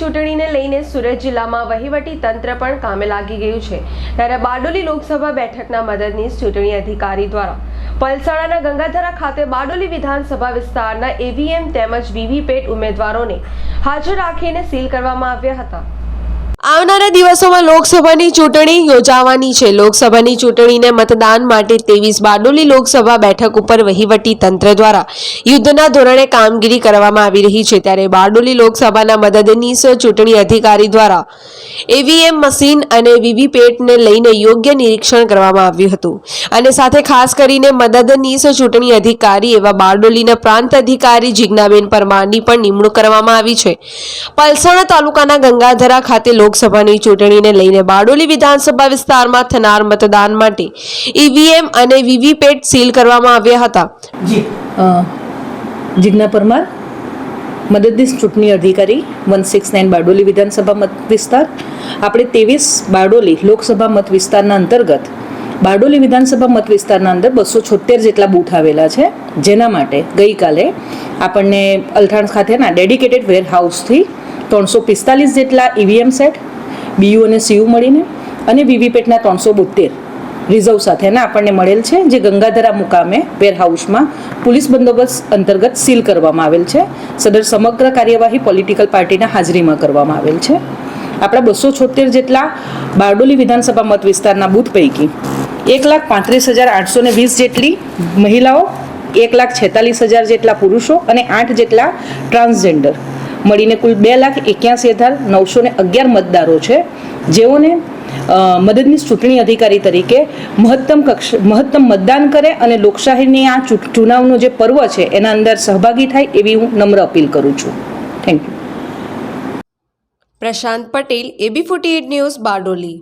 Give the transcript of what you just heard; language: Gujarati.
ચૂંટણીને લઈને સુરત જિલ્લામાં વહીવટી તંત્ર પણ કામે લાગી ગયું છે. ત્યારે બારડોલી લોકસભા બેઠકના મદદનીશ ચૂંટણી અધિકારી દ્વારા પલસાણાના ગંગાધરા ખાતે બારડોલી વિધાનસભા વિસ્તારના એવીએમ તેમજ વીવીપેટ ઉમેદવારોને હાજર રાખીને સીલ કરવામાં આવ્યા હતા. આવનારા દિવસોમાં લોકસભાની ચૂંટણી યોજાવાની છે. લોકસભાની ચૂંટણીને મતદાન માટે ત્રેવીસ બારડોલી લોકસભા બેઠક ઉપર વહીવટી તંત્ર દ્વારા યુદ્ધના ધોરણે કામગીરી કરવામાં આવી રહી છે. ત્યારે બારડોલી લોકસભાના મદદનીશ ચૂંટણી અધિકારી દ્વારા એવીએમ મશીન અને વીવીપેટને લઈને યોગ્ય નિરીક્ષણ કરવામાં આવ્યું હતું. અને સાથે ખાસ કરીને મદદનીશ ચૂંટણી અધિકારી એવા બારડોલીના પ્રાંત અધિકારી જિજ્ઞાબેન પરમારની પણ નિમણૂક કરવામાં આવી છે. પલસાણા તાલુકાના ગંગાધરા ખાતે લોકસભાની ચૂંટણીને લઈને બારડોલી વિધાનસભા વિસ્તારમાં થનાર મતદાન માટે ઈવીએમ અને વીવીપેટ સીલ કરવામાં આવ્યા હતા. જીજ્ઞા પરમાર, મદદનીશ ચૂંટણી અધિકારી, વન સિક્સ નાઇન બારડોલી વિધાનસભા મત વિસ્તાર. આપણે ત્રેવીસ બારડોલી લોકસભા મત વિસ્તારના અંતર્ગત બારડોલી વિધાનસભા મત વિસ્તારના અંદર બસો છોતેર જેટલા બૂથ આવેલા છે. જેના માટે ગઈકાલે આપણને અલથાણ ખાતેના ડેડિકેટેડ વેર હાઉસથી ત્રણસો પિસ્તાલીસ જેટલા ઈવીએમ સેટ બીયુ અને સીયુ મળીને અને વીવીપેટના ત્રણસો બોતેર રિઝર્વ સાથેના આપણને મળેલ છે, જે ગંગાધરા મુકામે વેરહાઉસમાં પોલીસ બંદોબસ્ત અંતર્ગત સીલ કરવામાં આવેલ છે. સદર સમગ્ર કાર્યવાહી પોલિટિકલ પાર્ટીના હાજરીમાં કરવામાં આવેલ છે. આપણા બસો છોતેર જેટલા બારડોલી વિધાનસભા મત વિસ્તારના બૂથ પૈકી એક લાખ પાંત્રીસ હજાર આઠસો ને વીસ જેટલી મહિલાઓ, એક લાખ છેતાલીસ હજાર જેટલા પુરુષો અને આઠ જેટલા ટ્રાન્સજેન્ડર મળીને કુલ બે લાખ એક્યાસી હજાર નવસો ને અગિયાર મતદારો છે. જેઓને મદદની ચૂંટણી અધિકારી તરીકે મહત્તમ કક્ષ, મહત્તમ મતદાન કરે અને લોકશાહીની આ ચુનાવનો જે પર્વ છે, એના અંદર સહભાગી થાય એવી હું નમ્ર અપીલ કરું છું. Thank you Prashant Patel, AB forty news Bardoli.